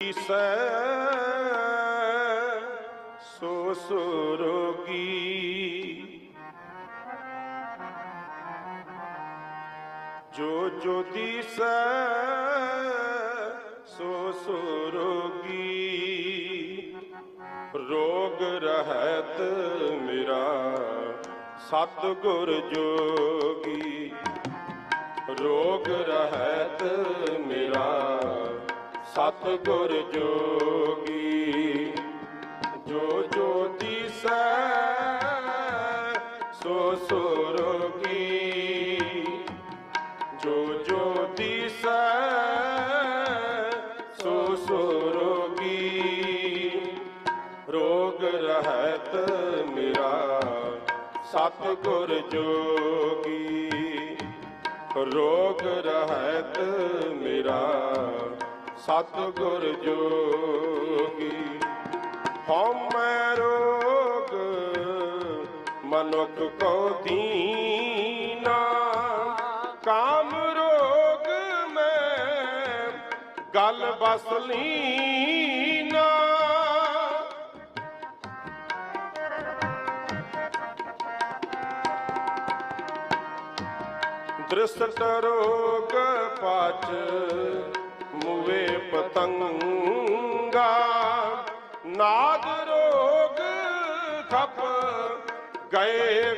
ਸੈ ਸੋ ਸੁਰੋਗੀ। ਜੋ ਜੋ ਦੀਸੈ ਸੋ ਸੁਰੋਗੀ। ਰੋਗ ਰਹਿਤ ਮੇਰਾ ਸਤਿਗੁਰ ਜੋਗੀ। ਰੋਗ ਰਹਿਤ ਮੇਰਾ ਸਤਿਗੁਰ ਜੋਗੀ, ਜੋ ਜੋ ਦੀਸੈ ਸੋ ਸੁਰੋਗੀ। ਜੋ ਜੋ ਦੀਸੈ ਸੋ ਸੁਰੋਗੀ। ਰੋਗ ਰਹਿਤ ਮੇਰਾ ਸਤਿਗੁਰ ਜੋਗੀ। ਰੋਗ ਰਹਿਤ ਮੇਰਾ ਸਤਿਗੁਰ ਜੋਗੀ, ਹਉ ਮੈਂ ਰੋਗ, ਮਨੁੱਖ ਕੋ ਦੀਨਾ। ਕਾਮ ਰੋਗ ਮੈਂ ਗਲ ਬਸ ਲੀਨਾ। ਦ੍ਰਿਸ਼ਟ ਰੋਗ ਪਾਚ ਮੁਵੇ ਪਤੰਗਾ ਨਾਗ ਰੋਗ ਖਪ ਗਏ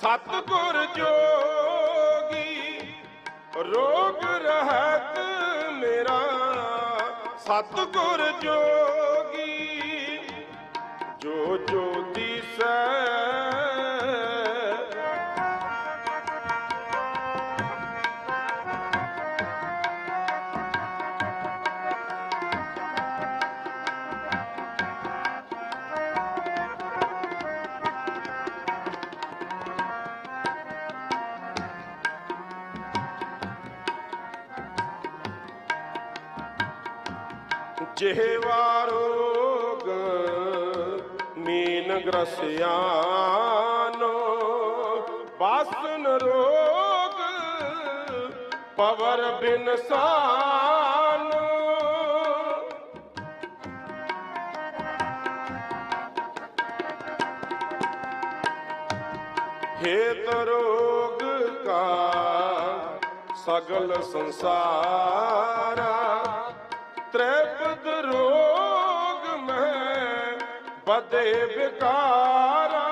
ਸਤਿਗੁਰ ਜੋਗੀ ਰੋਗ ਰਹਿਤ ਮੇਰਾ। ਸਤਿਗੁਰ ਜੋਗੀ ਜੋ ਜੋ ਦਿਸੈ ਜਿਹਵਾ ਰੋਗ ਮੀਨ ਗ੍ਰਸਿਆਨੋ ਬਾਸਨ ਰੋਗ ਪਵਰ ਬਿਨ ਸਾਨ। ਹੇਤ ਰੋਗ ਕਾ ਸਗਲ ਸੰਸਾਰਾ ਤ੍ਰਿਪਦ ਰੋਗ ਮੈਂ ਬਦੇ ਵਿਕਾਰਾ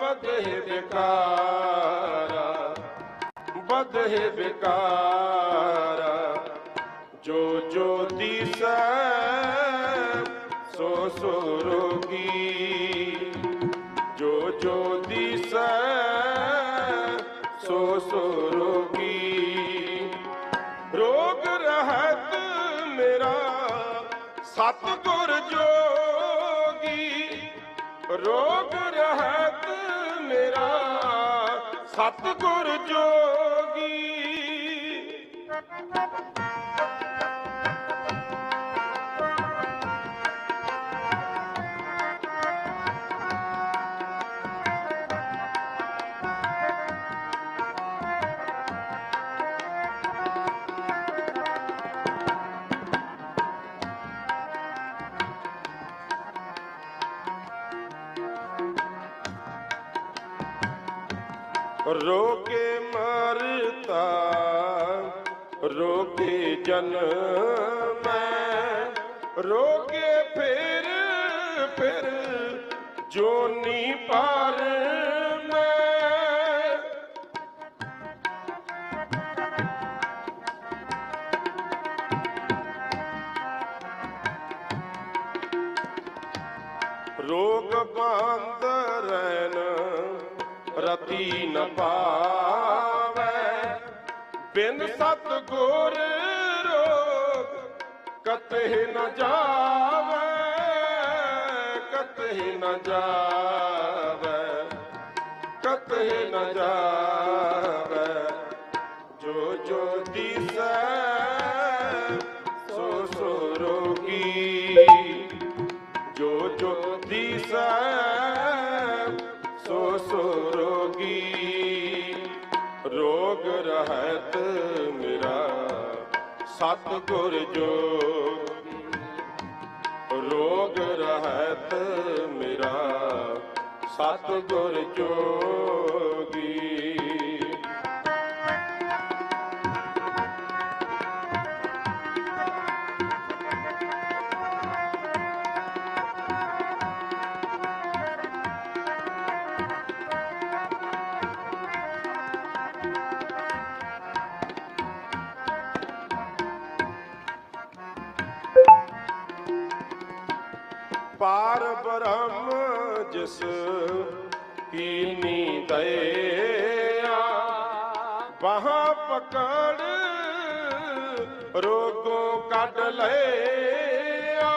ਬਦੇ ਵਿਕਾਰਾ ਬਦੇ ਵਿਕਾਰਾ। ਜੋ ਜੋ ਦਿਸੈ ਸੋ ਸੋ ਰੋਗੀ ਰੋਗ ਰਹਿਤ ਮੇਰਾ ਸਤਿਗੁਰ ਜੋਗੀ। ਰੋ ਕੇ ਮਰਤਾ ਰੋਕੇ ਜਨਮ ਰੋਕੇ ਫਿਰ ਫਿਰ ਜੋਨੀ ਪਾਰ ਮੈਂ। ਰੋਗ ਬੰਦ ਰਹਿਣ ਰਤੀ ਨ ਪਾਵੈ। ਬਿਨ ਸਤ ਗੁਰ ਰੋਗ ਕਤੇ ਨ ਜਾਵੈ, ਕਤਹਿ ਨ ਜਾਵੇ, ਕਤਹਿ ਨ ਜਾਵੇ। ਜੋ ਜੋ ਦਿਸੈ, ਸੋ ਸੋ ਰੋਗੀ। ਜੋ ਜੋ ਰਹਿਤ ਮੇਰਾ ਸਤਿਗੁਰ ਜੋਗੀ ਰੋਗ ਰਹਿਤ ਮੇਰਾ ਸਤਿਗੁਰ ਜੋਗੀ ਪਾਰ ਬ੍ਰਹਮ ਜਿਸ ਕੀਨੀ ਦਇਆ ਬਾਹਾਂ ਪਕੜ ਰੋਗੋਂ ਕੱਢ ਲਿਆ।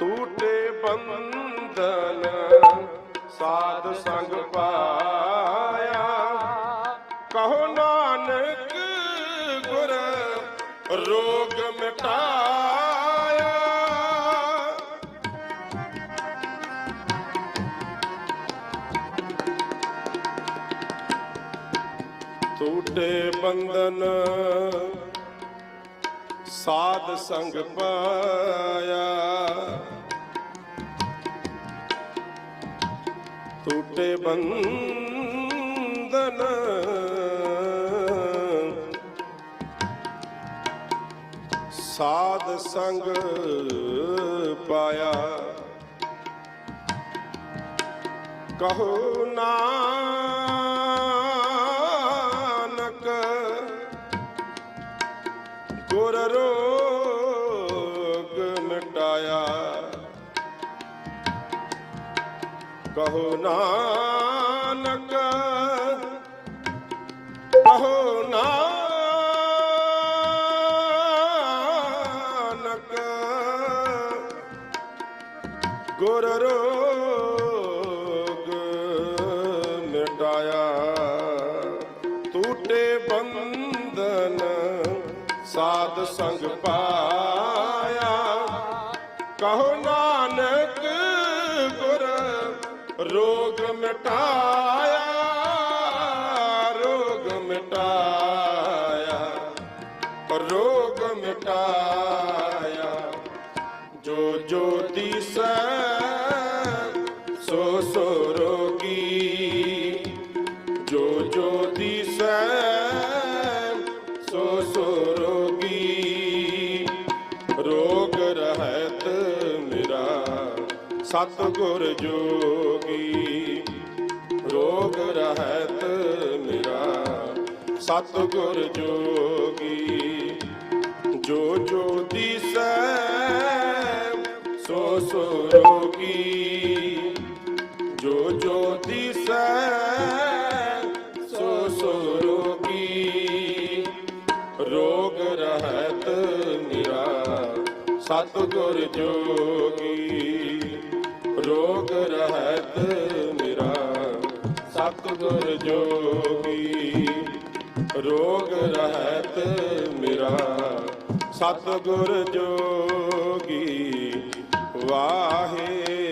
ਟੂਟੇ ਬੰਧਨ ਸਾਧ ਸੰਗ ਪਾ ਟੂਟੇ ਬੰਧਨ ਸਾਧ ਸੰਗ ਪਾਇਆ। ਟੂਟੇ ਬੰਧਨ ਸਾਧ ਸੰਗ ਪਾਇਆ। ਕਹੋ ਨਾਨਕ ਗੁਰ ਰੋਗ ਮਿਟਾਇਆ। ਕਹੋ ਨਾਨਕ ਕਹੋ ਨਾਨਕ ਗੁਰ ਰੋਗ ਨਾਨਕ ਗੁਰ ਰੋਗ ਮਿਟਾਇਆ ਰੋਗ ਮਿਟਾਇਆ ਰੋਗ ਮਿਟਾਇਆ। ਜੋ ਜੋ ਦਿਸੈ ਸੋ ਸੋ ਰੋਗੀ ਸਤਿਗੁਰ ਜੋਗੀ ਰੋਗ ਰਹਿਤ ਮੇਰਾ। ਸਤਿਗੁਰ ਜੋਗੀ ਜੋ ਜੋ ਦਿਸੈ ਸੋ ਸੋ ਰੋਗੀ। ਜੋ ਜੋ ਦਿਸੈ ਸੋ ਸੋ ਰੋਗੀ। ਰੋਗ ਰਹਿਤ ਮੇਰਾ। ਸਤਿਗੁਰ ਜੋਗੀ ਰੋਗ ਰਹਿਤ ਮੇਰਾ ਸਤਿਗੁਰ ਜੋਗੀ। ਰੋਗ ਰਹਿਤ ਮੇਰਾ ਸਤਿਗੁਰ ਜੋਗੀ। ਵਾਹਿਗੁਰੂ